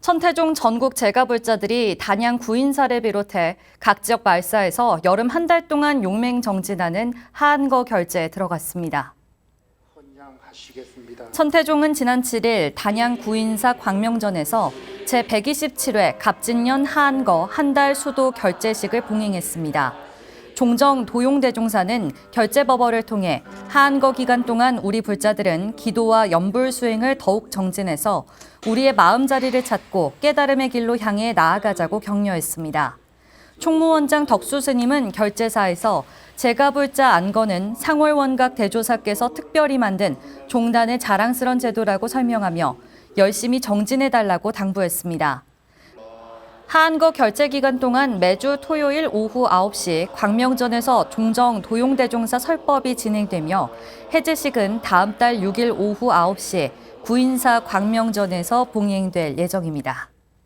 천태종 전국 재가불자들이 단양 구인사를 비롯해 각 지역 말사에서 여름 한 달 동안 용맹 정진하는 하한거 결제에 들어갔습니다. 천태종은 지난 7일 단양 구인사 광명전에서 제127회 갑진년 하한거 한 달 수도 결제식을 봉행했습니다. 종정 도용대종사는 결제버버를 통해 하한거 기간 동안 우리 불자들은 기도와 염불 수행을 더욱 정진해서 우리의 마음자리를 찾고 깨달음의 길로 향해 나아가자고 격려했습니다. 총무원장 덕수 스님은 결제사에서 제가 불자 안건은 상월원각 대조사께서 특별히 만든 종단의 자랑스런 제도라고 설명하며 열심히 정진해달라고 당부했습니다. 하한거 결제 기간 동안 매주 토요일 오후 9시 광명전에서 종정 도용대종사 설법이 진행되며 해제식은 다음 달 6일 오후 9시 구인사 광명전에서 봉행될 예정입니다.